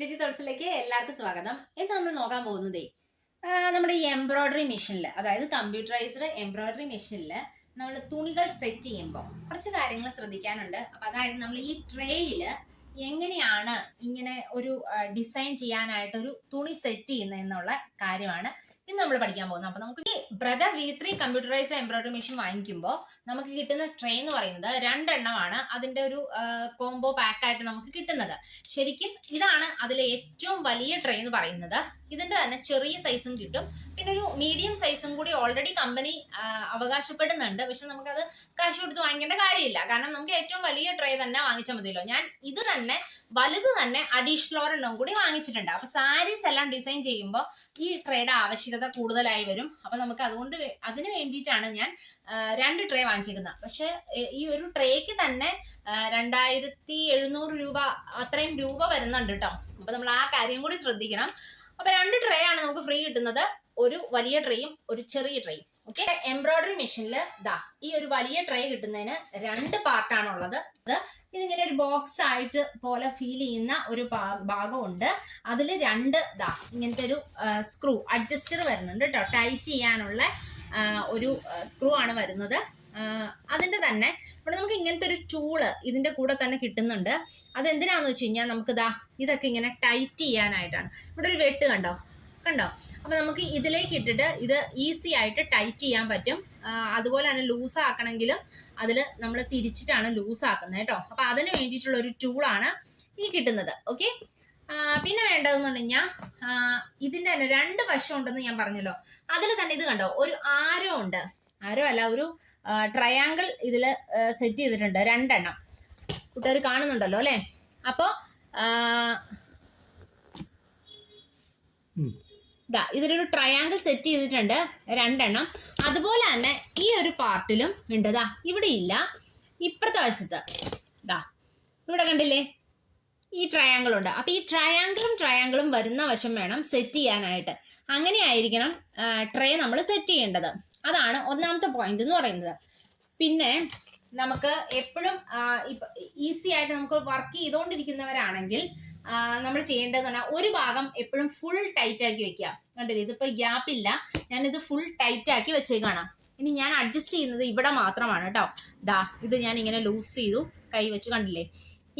ലിറ്റി തോട്ട്സിലേക്ക് എല്ലാവർക്കും സ്വാഗതം. ഇത് നമ്മൾ നോക്കാൻ പോകുന്നതേ നമ്മുടെ ഈ എംബ്രോയിഡറി മെഷീനിൽ അതായത് കമ്പ്യൂട്ടറൈസ്ഡ് എംബ്രോയിഡറി മെഷീനിൽ നമ്മൾ തുണികൾ സെറ്റ് ചെയ്യുമ്പോൾ കുറച്ച് കാര്യങ്ങൾ ശ്രദ്ധിക്കാനുണ്ട്. അപ്പം അതായത് നമ്മൾ ഈ ട്രേയിൽ എങ്ങനെയാണ് ഇങ്ങനെ ഒരു ഡിസൈൻ ചെയ്യാനായിട്ട് ഒരു തുണി സെറ്റ് ചെയ്യുന്നത് എന്നുള്ള കാര്യമാണ് ഇന്ന് നമ്മൾ പഠിക്കാൻ പോകുന്നത്. അപ്പൊ നമുക്ക് ഈ Brother V three computerised embroidery machine വാങ്ങിക്കുമ്പോൾ നമുക്ക് കിട്ടുന്ന ട്രേ എന്ന് പറയുന്നത് രണ്ടെണ്ണമാണ്. അതിന്റെ ഒരു കോംബോ പാക്ക് ആയിട്ട് നമുക്ക് കിട്ടുന്നത്. ശരിക്കും ഇതാണ് അതിലെ ഏറ്റവും വലിയ ട്രേ എന്ന് പറയുന്നത്. ഇതിന്റെ തന്നെ ചെറിയ സൈസും കിട്ടും. പിന്നെ ഒരു മീഡിയം സൈസും കൂടി ഓൾറെഡി കമ്പനി അവകാശപ്പെടുന്നുണ്ട്. പക്ഷെ നമുക്കത് കാശ് കൊടുത്ത് വാങ്ങിക്കേണ്ട കാര്യമില്ല. കാരണം നമുക്ക് ഏറ്റവും വലിയ ട്രേ തന്നെ വാങ്ങിച്ചാൽ മതിയല്ലോ. ഞാൻ ഇത് തന്നെ വലുത് തന്നെ അഡീഷണൽ ഒരെണ്ണം കൂടി വാങ്ങിച്ചിട്ടുണ്ട്. അപ്പൊ സാരീസ് എല്ലാം ഡിസൈൻ ചെയ്യുമ്പോൾ ഈ ട്രേയുടെ ആവശ്യകത കൂടുതലായി വരും. അപ്പൊ നമുക്ക് അതുകൊണ്ട് അതിന് വേണ്ടിയിട്ടാണ് ഞാൻ രണ്ട് ട്രേ വാങ്ങിച്ചിരിക്കുന്നത് പക്ഷെ ഈ ഒരു ട്രേക്ക് തന്നെ രണ്ടായിരത്തി എഴുന്നൂറ് രൂപ അത്രയും രൂപ വരുന്നുണ്ട് കേട്ടോ അപ്പൊ നമ്മൾ ആ കാര്യം കൂടി ശ്രദ്ധിക്കണം. അപ്പൊ രണ്ട് ട്രേ ആണ് നമുക്ക് ഫ്രീ കിട്ടുന്നത്. ഒരു വലിയ ട്രേയും ഒരു ചെറിയ ട്രേയും ഓക്കെ എംബ്രോയിഡറി മെഷീനിൽ ദാ ഈ ഒരു വലിയ ട്രേ കിട്ടുന്നതിന് രണ്ട് പാർട്ടാണുള്ളത് അത് ഇതിങ്ങനെ ഒരു ബോക്സ് ആയിട്ട് പോലെ ഫീൽ ചെയ്യുന്ന ഒരു ഭാഗമുണ്ട്. അതിൽ രണ്ട് ദാ ഇങ്ങനത്തെ ഒരു സ്ക്രൂ അഡ്ജസ്റ്റർ വരുന്നുണ്ട് കേട്ടോ ടൈറ്റ് ചെയ്യാനുള്ള ഒരു സ്ക്രൂ ആണ് വരുന്നത്. അതിന്റെ തന്നെ ഇവിടെ നമുക്ക് ഇങ്ങനത്തെ ഒരു ടൂൾ ഇതിന്റെ കൂടെ തന്നെ കിട്ടുന്നുണ്ട്. അതെന്തിനാന്ന് വെച്ച് കഴിഞ്ഞാൽ നമുക്ക് ദാ ഇതൊക്കെ ഇങ്ങനെ ടൈറ്റ് ചെയ്യാനായിട്ടാണ്. ഇവിടെ ഒരു വെട്ട് കണ്ടോ? കണ്ടോ? അപ്പൊ നമുക്ക് ഇതിലേക്ക് ഇട്ടിട്ട് ഇത് ഈസി ആയിട്ട് ടൈറ്റ് ചെയ്യാൻ പറ്റും. അതുപോലെ തന്നെ ലൂസ് ആക്കണമെങ്കിലും അതിൽ നമ്മൾ തിരിച്ചിട്ടാണ് ലൂസ് ആക്കുന്നത് കേട്ടോ. അപ്പൊ അതിന് വേണ്ടിയിട്ടുള്ള ഒരു ടൂളാണ് ഈ കിട്ടുന്നത്. ഓക്കെ പിന്നെ വേണ്ടതെന്ന് പറഞ്ഞു കഴിഞ്ഞാൽ തന്നെ രണ്ട് വശം ഉണ്ടെന്ന് ഞാൻ പറഞ്ഞല്ലോ. അതിൽ തന്നെ ഇത് കണ്ടോ ഒരു ആരോ ഉണ്ട്. ആരോ അല്ല ഒരു ട്രയാങ്കിൾ ഇതിൽ സെറ്റ് ചെയ്തിട്ടുണ്ട്. രണ്ടെണ്ണം. കൂട്ടുകാർ കാണുന്നുണ്ടല്ലോ അല്ലേ? അപ്പോൾ ഇതാ ഇതിലൊരു ട്രയാങ്കിൾ സെറ്റ് ചെയ്തിട്ടുണ്ട് രണ്ടെണ്ണം. അതുപോലെ തന്നെ ഈ ഒരു പാർട്ടിലും ഉണ്ട് ദാ ഇവിടെ ഇല്ല. ഇപ്പുറത്തെ വശത്ത് ഇതാ ഇവിടെ കണ്ടില്ലേ? ഈ ട്രയാങ്കിൾ ഉണ്ട്. അപ്പൊ ഈ ട്രയാങ്കിളും ട്രയാങ്കിളും വരുന്ന വശം വേണം സെറ്റ് ചെയ്യാനായിട്ട്. അങ്ങനെ ആയിരിക്കണം ട്രേ നമ്മൾ സെറ്റ് ചെയ്യേണ്ടത്. അതാണ് ഒന്നാമത്തെ പോയിന്റ് എന്ന് പറയുന്നത്. പിന്നെ നമുക്ക് എപ്പോഴും ഈസി ആയിട്ട് നമുക്ക് വർക്ക് ചെയ്തുകൊണ്ടിരിക്കുന്നവരാണെങ്കിൽ നമ്മൾ ചെയ്യേണ്ടതെന്ന് പറഞ്ഞാൽ ഒരു ഭാഗം എപ്പോഴും ഫുൾ ടൈറ്റ് ആക്കി വെക്കുക. കണ്ടില്ലേ? ഇതിപ്പോ ഗ്യാപ്പ് ഇല്ല. ഞാനിത് ഫുൾ ടൈറ്റ് ആക്കി വെച്ചേക്കാണ്. ഇനി ഞാൻ അഡ്ജസ്റ്റ് ചെയ്യുന്നത് ഇവിടെ മാത്രമാണ് കേട്ടോ. ദാ ഇത് ഞാൻ ഇങ്ങനെ ലൂസ് ചെയ്തു. കൈ വെച്ച് കണ്ടില്ലേ?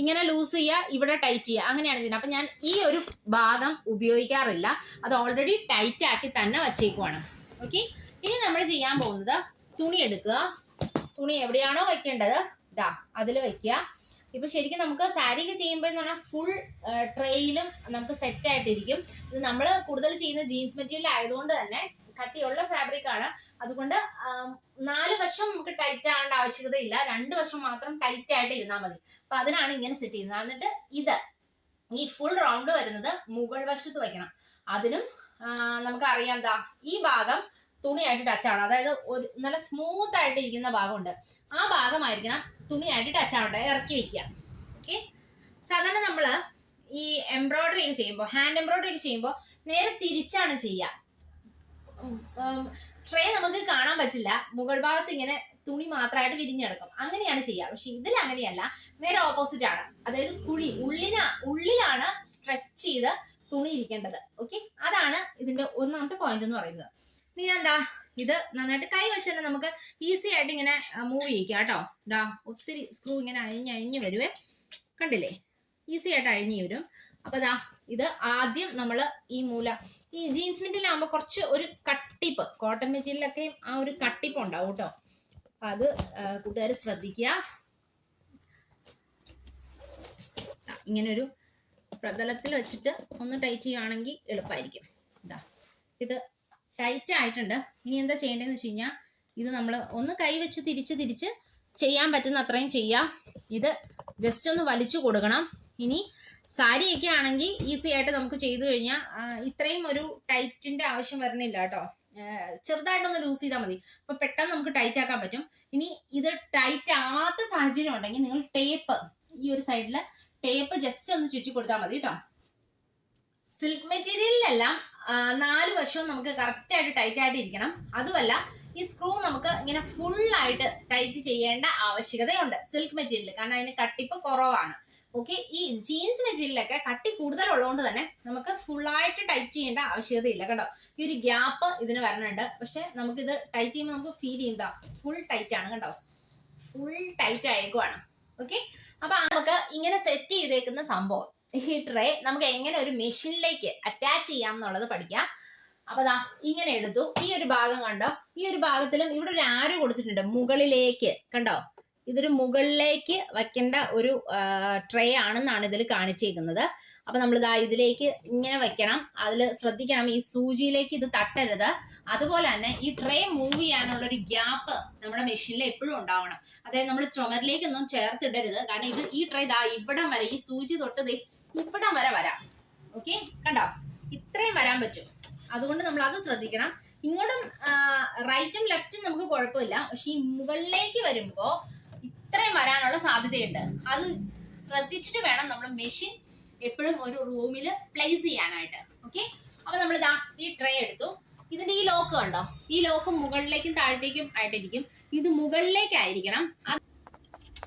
ഇങ്ങനെ ലൂസ് ചെയ്യുക ഇവിടെ ടൈറ്റ് ചെയ്യുക. അങ്ങനെയാണ് ചെയ്യുന്നത്. അപ്പൊ ഞാൻ ഈ ഒരു ഭാഗം ഉപയോഗിക്കാറില്ല. അത് ഓൾറെഡി ടൈറ്റ് ആക്കി തന്നെ വെച്ചേക്കുവാണ്. ഓക്കെ ഇനി നമ്മൾ ചെയ്യാൻ പോകുന്നത് തുണി എടുക്കുക. തുണി എവിടെയാണോ വെക്കേണ്ടത്? ദാ അതിൽ വെക്കുക. ഇപ്പൊ ശരിക്കും നമുക്ക് സാരി ഒക്കെ ചെയ്യുമ്പോൾ എന്ന് പറഞ്ഞാൽ ഫുൾ ട്രെയിലും നമുക്ക് സെറ്റ് ആയിട്ടിരിക്കും. ഇത് നമ്മൾ കൂടുതൽ ചെയ്യുന്ന ജീൻസ് മെറ്റീരിയൽ ആയതുകൊണ്ട് തന്നെ കട്ടിയുള്ള ഫാബ്രിക് ആണ്. അതുകൊണ്ട് നാല് വശം നമുക്ക് ടൈറ്റ് ആവേണ്ട ആവശ്യകതയില്ല. രണ്ട് വശം മാത്രം ടൈറ്റ് ആയിട്ട് ഇരുന്നാൽ മതി. അപ്പൊ അതിനാണ് ഇങ്ങനെ സെറ്റ് ചെയ്യുന്നത്. എന്നിട്ട് ഇത് ഈ ഫുൾ റൗണ്ട് വരുന്നത് മുകൾ വശത്ത് വയ്ക്കണം അതിനും നമുക്ക് അറിയാം ദാ ഈ ഭാഗം തുണിയായിട്ട് ടച്ച് ആണ്. അതായത് ഒരു നല്ല സ്മൂത്ത് ആയിട്ട് ഇരിക്കുന്ന ഭാഗമുണ്ട്. ആ ഭാഗമായിരിക്കണം തുണിയായിട്ട് ടച്ച് ആവട്ടെ ഇറക്കി വെക്കുക ഓക്കെ സാധാരണ നമ്മൾ ഈ എംബ്രോയിഡറി ഒക്കെ ചെയ്യുമ്പോൾ ഹാൻഡ് എംബ്രോയിഡറി ഒക്കെ ചെയ്യുമ്പോൾ നേരെ തിരിച്ചാണ് ചെയ്യുക ട്രേ നമുക്ക് കാണാൻ പറ്റില്ല. മുകൾ ഭാഗത്ത് ഇങ്ങനെ തുണി മാത്രമായിട്ട് വിരിഞ്ഞെടുക്കും അങ്ങനെയാണ് ചെയ്യുക പക്ഷെ ഇതിൽ അങ്ങനെയല്ല. നേരെ ഓപ്പോസിറ്റ് ആണ്. അതായത് കുഴി ഉള്ളിന ഉള്ളിലാണ് സ്ട്രെച്ച് ചെയ്ത് തുണി ഇരിക്കേണ്ടത്. ഓക്കെ അതാണ് ഇതിന്റെ ഒന്നാമത്തെ പോയിന്റ് എന്ന് പറയുന്നത്. ഇനി എന്താ ഇത് നന്നായിട്ട് കൈ വെച്ച് തന്നെ നമുക്ക് ഈസി ആയിട്ട് ഇങ്ങനെ മൂവ് ചെയ്യിക്കാം കേട്ടോ. ഇതാ ഒത്തിരി സ്ക്രൂ ഇങ്ങനെ അഴിഞ്ഞ് അഴിഞ്ഞ് വരുവേ. കണ്ടില്ലേ? ഈസി ആയിട്ട് അഴിഞ്ഞ് വരും. അപ്പൊ ദാ ഇത് ആദ്യം നമ്മൾ ഈ മൂല ഈ ജീൻസ് മെറ്റീരിയലാകുമ്പോൾ കുറച്ച് ഒരു കട്ടിപ്പ് കോട്ടൺ മെറ്റീരിയലൊക്കെ ആ ഒരു കട്ടിപ്പ് ഉണ്ടാവും കേട്ടോ. അപ്പൊ അത് കൂട്ടുകാർ ശ്രദ്ധിക്കുക. ഇങ്ങനൊരു പ്രതലത്തിൽ വെച്ചിട്ട് ഒന്ന് ടൈറ്റ് ചെയ്യുകയാണെങ്കിൽ എളുപ്പമായിരിക്കും ഇതാ ഇത് ടൈറ്റ് ആയിട്ടുണ്ട്. ഇനി എന്താ ചെയ്യേണ്ടതെന്ന് വെച്ച് കഴിഞ്ഞാൽ ഇത് നമ്മൾ ഒന്ന് കൈ വെച്ച് തിരിച്ച് തിരിച്ച് ചെയ്യാൻ പറ്റുന്ന അത്രയും ചെയ്യാം. ഇത് ജസ്റ്റ് ഒന്ന് വലിച്ചു കൊടുക്കണം. ഇനി സാരിയൊക്കെ ആണെങ്കിൽ ഈസി ആയിട്ട് നമുക്ക് ചെയ്തു കഴിഞ്ഞാൽ ഇത്രയും ഒരു ടൈറ്റിന്റെ ആവശ്യം വരണില്ല കേട്ടോ. ചെറുതായിട്ടൊന്ന് ലൂസ് ചെയ്താൽ മതി. അപ്പൊ പെട്ടെന്ന് നമുക്ക് ടൈറ്റ് ആക്കാൻ പറ്റും. ഇനി ഇത് ടൈറ്റ് ആവാത്ത സാഹചര്യം ഉണ്ടെങ്കിൽ നിങ്ങൾ ടേപ്പ് ഈ ഒരു സൈഡിൽ ടേപ്പ് ജസ്റ്റ് ഒന്ന് ചുറ്റി കൊടുത്താൽ മതി കേട്ടോ. സിൽക്ക് മെറ്റീരിയലിലെല്ലാം നാല് വശവും നമുക്ക് കറക്റ്റ് ആയിട്ട് ടൈറ്റ് ആയിട്ട് ഇരിക്കണം. അതുമല്ല ഈ സ്ക്രൂ നമുക്ക് ഇങ്ങനെ ഫുൾ ആയിട്ട് ടൈറ്റ് ചെയ്യേണ്ട ആവശ്യകതയുണ്ട് സിൽക്ക് മെറ്റീരിയൽ കാരണം അതിന് കട്ടിപ്പ് കുറവാണ്. ഓക്കെ ഈ ജീൻസ് മെറ്റീരിയലൊക്കെ കട്ടി കൂടുതൽ ഉള്ളതുകൊണ്ട് തന്നെ നമുക്ക് ഫുള്ളായിട്ട് ടൈറ്റ് ചെയ്യേണ്ട ആവശ്യകതയില്ല കേട്ടോ. ഈ ഒരു ഗ്യാപ്പ് ഇതിന് വരണുണ്ട്. പക്ഷെ നമുക്കിത് ടൈറ്റ് ചെയ്യുമ്പോൾ നമുക്ക് ഫീൽ ചെയ്യുന്നതാ ഫുൾ ടൈറ്റ് ആണ് കേട്ടോ. Full tight ആയേക്കുവാണ്. ഓക്കെ അപ്പൊ നമുക്ക് ഇങ്ങനെ സെറ്റ് ചെയ്തേക്കുന്ന സംഭവം. ഈ ട്രേ നമുക്ക് എങ്ങനെ ഒരു മെഷീനിലേക്ക് അറ്റാച്ച് ചെയ്യാം എന്നുള്ളത് പഠിക്കാം. അപ്പൊ ദാ ഇങ്ങനെ എടുത്തു. ഈ ഒരു ഭാഗം കണ്ടോ? ഈ ഒരു ഭാഗത്തിലും ഇവിടെ ഒരു ആരോ കൊടുത്തിട്ടുണ്ട് മുകളിലേക്ക്. കണ്ടോ? ഇതൊരു മുകളിലേക്ക് വെക്കേണ്ട ഒരു ട്രേ ആണെന്നാണ് ഇതിൽ കാണിച്ചേക്കുന്നത്. അപ്പൊ നമ്മൾ ഇതാ ഇതിലേക്ക് ഇങ്ങനെ വെക്കണം. അതിൽ ശ്രദ്ധിക്കണം. ഈ സൂചിയിലേക്ക് ഇത് തട്ടരുത്. അതുപോലെ തന്നെ ഈ ട്രേ മൂവ് ചെയ്യാനുള്ള ഒരു ഗ്യാപ്പ് നമ്മുടെ മെഷീനിൽ എപ്പോഴും ഉണ്ടാവണം. അതായത് നമ്മൾ ചുമരിലേക്കൊന്നും ചേർത്തിടരുത്. കാരണം ഇത് ഈ ട്രേ ഇതാ ഇവിടം വരെ ഈ സൂചി തൊട്ട് ഇവിടം വരെ വരാം. ഓക്കെ കണ്ടോ? ഇത്രയും വരാൻ പറ്റും. അതുകൊണ്ട് നമ്മൾ അത് ശ്രദ്ധിക്കണം. ഇങ്ങോട്ടും റൈറ്റും ലെഫ്റ്റും നമുക്ക് കുഴപ്പമില്ല. പക്ഷെ ഈ മുകളിലേക്ക് വരുമ്പോ ഇത്രയും വരാനുള്ള സാധ്യതയുണ്ട്. അത് ശ്രദ്ധിച്ചിട്ട് വേണം നമ്മൾ മെഷീൻ എപ്പോഴും ഒരു റൂമിൽ പ്ലേസ് ചെയ്യാനായിട്ട്. ഓക്കെ അപ്പൊ നമ്മൾ ഇതാ ഈ ട്രേ എടുത്തു. ഇതിന്റെ ഈ ലോക്ക് കണ്ടോ? ഈ ലോക്ക് മുകളിലേക്കും താഴത്തേക്കും ആയിട്ടിരിക്കും. ഇത് മുകളിലേക്കായിരിക്കണം. അത്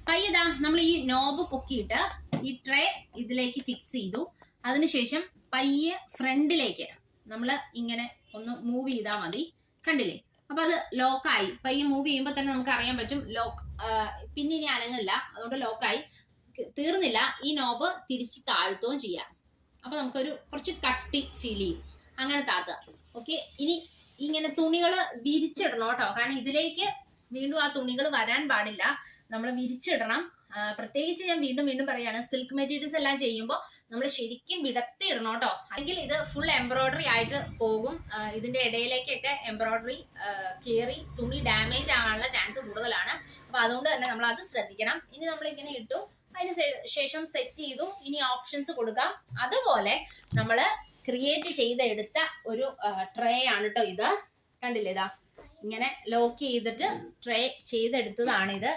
പയ്യതാ നമ്മൾ ഈ നോബ് പൊക്കിയിട്ട് ഈ ട്രേ ഇതിലേക്ക് ഫിക്സ് ചെയ്തു. അതിനുശേഷം പയ്യെ ഫ്രണ്ടിലേക്ക് നമ്മൾ ഇങ്ങനെ ഒന്ന് മൂവ് ചെയ്താൽ മതി. കണ്ടില്ലേ? അപ്പൊ അത് ലോക്കായി പയ്യെ മൂവ് ചെയ്യുമ്പോൾ തന്നെ നമുക്ക് അറിയാൻ പറ്റും ലോക്ക് പിന്നെ ഇനി അനങ്ങില്ല. അതുകൊണ്ട് ലോക്കായി തീർന്നില്ല. ഈ നോബ് തിരിച്ച് താഴ്ത്തുകയും ചെയ്യാം. അപ്പൊ നമുക്കൊരു കുറച്ച് കട്ടി ഫീൽ ചെയ്യും. അങ്ങനെ താത്തുക ഓക്കെ ഇനി ഇങ്ങനെ തുണികൾ വിരിച്ചിടണം കേട്ടോ. കാരണം ഇതിലേക്ക് വീണ്ടും ആ തുണികൾ വരാൻ പാടില്ല. നമ്മൾ വിരിച്ചിടണം. പ്രത്യേകിച്ച് ഞാൻ വീണ്ടും വീണ്ടും പറയാണ് സിൽക്ക് മെറ്റീരിയൽസ് എല്ലാം ചെയ്യുമ്പോൾ നമ്മൾ ശരിക്കും വിടത്തി ഇടണം കേട്ടോ. അല്ലെങ്കിൽ ഇത് ഫുൾ എംബ്രോയിഡറി ആയിട്ട് പോകും. ഇതിന്റെ ഇടയിലേക്കൊക്കെ എംബ്രോയിഡറി കയറി തുണി ഡാമേജ് ആകാനുള്ള ചാൻസ് കൂടുതലാണ്. അപ്പൊ അതുകൊണ്ട് തന്നെ നമ്മൾ അത് ശ്രദ്ധിക്കണം. ഇനി നമ്മൾ ഇങ്ങനെ ഇട്ടു. അതിന് ശേഷം സെറ്റ് ചെയ്തു. ഇനി ഓപ്ഷൻസ് കൊടുക്കാം. അതുപോലെ നമ്മൾ ക്രിയേറ്റ് ചെയ്തെടുത്ത ഒരു ട്രേ ആണ് കേട്ടോ ഇത്. കണ്ടില്ലേ ഇതാ? ഇങ്ങനെ ലോക്ക് ചെയ്തിട്ട് ട്രേ ചെയ്തെടുത്തതാണിത്.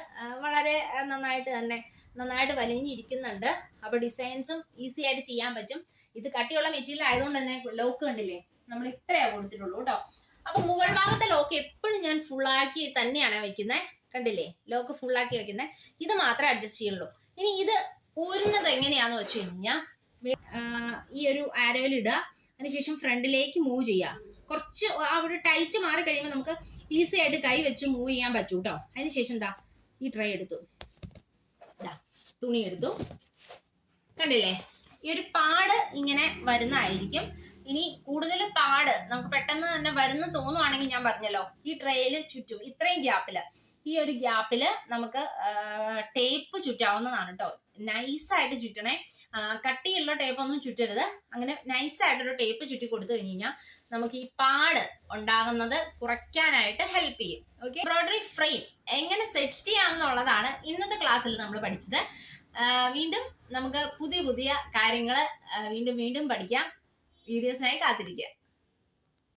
വളരെ നന്നായിട്ട് തന്നെ നന്നായിട്ട് വലിഞ്ഞിരിക്കുന്നുണ്ട്. അപ്പൊ ഡിസൈൻസും ഈസി ആയിട്ട് ചെയ്യാൻ പറ്റും. ഇത് കട്ടിയുള്ള മെറ്റീരിയൽ ആയതുകൊണ്ട് തന്നെ ലോക്ക് കണ്ടില്ലേ? നമ്മൾ ഇത്രയാ കൊടുത്തിട്ടുള്ളൂ കേട്ടോ അപ്പൊ മുകൾ ഭാഗത്തെ ലോക്ക് എപ്പോഴും ഞാൻ ഫുള്ളാക്കി തന്നെയാണ് വെക്കുന്നത് കണ്ടില്ലേ? ലോക്ക് ഫുള്ളാക്കി വെക്കുന്നത് ഇത് മാത്രമേ അഡ്ജസ്റ്റ് ചെയ്യുള്ളൂ. ഇനി ഇത് ഊരുന്നത് എങ്ങനെയാന്ന് വെച്ച് കഴിഞ്ഞാൽ ഈ ഒരു ആരോയിൽ ഇടുക. അതിനുശേഷം ഫ്രണ്ടിലേക്ക് മൂവ് ചെയ്യുക. കുറച്ച് ആ ഒരു ടൈറ്റ് മാറി കഴിയുമ്പോൾ നമുക്ക് ഈസി ആയിട്ട് കൈ വെച്ച് മൂവ് ചെയ്യാൻ പറ്റും കേട്ടോ അതിനുശേഷം എന്താ? ഈ ട്രൈ എടുത്തു. തുണി എടുത്തു. കണ്ടില്ലേ? ഈ ഒരു പാട് ഇങ്ങനെ വരുന്നതായിരിക്കും. ഇനി കൂടുതൽ പാട് നമുക്ക് പെട്ടെന്ന് തന്നെ വരുന്ന തോന്നുവാണെങ്കിൽ ഞാൻ പറഞ്ഞല്ലോ ഈ ട്രേയിൽ ചുറ്റും ഇത്രയും ഗ്യാപ്പിൽ ഈ ഒരു ഗ്യാപ്പിൽ നമുക്ക് ടേപ്പ് ചുറ്റാവുന്നതാണ് കേട്ടോ നൈസായിട്ട് ചുറ്റണേ. കട്ടിയുള്ള ടേപ്പ് ഒന്നും ചുറ്റരുത്. അങ്ങനെ നൈസായിട്ടൊരു ടേപ്പ് ചുറ്റി കൊടുത്തു കഴിഞ്ഞ് കഴിഞ്ഞാൽ നമുക്ക് ഈ പാട് ഉണ്ടാകുന്നത് കുറയ്ക്കാനായിട്ട് ഹെൽപ്പ് ചെയ്യും. ഓക്കെ എംബ്രോയിഡറി ഫ്രെയിം എങ്ങനെ സെറ്റ് ചെയ്യാം എന്നുള്ളതാണ് ഇന്നത്തെ ക്ലാസ്സിൽ നമ്മൾ പഠിച്ചത്. വീണ്ടും നമുക്ക് പുതിയ പുതിയ കാര്യങ്ങൾ വീണ്ടും വീണ്ടും പഠിക്കാം. വീഡിയോസിനായി കാത്തിരിക്കുക.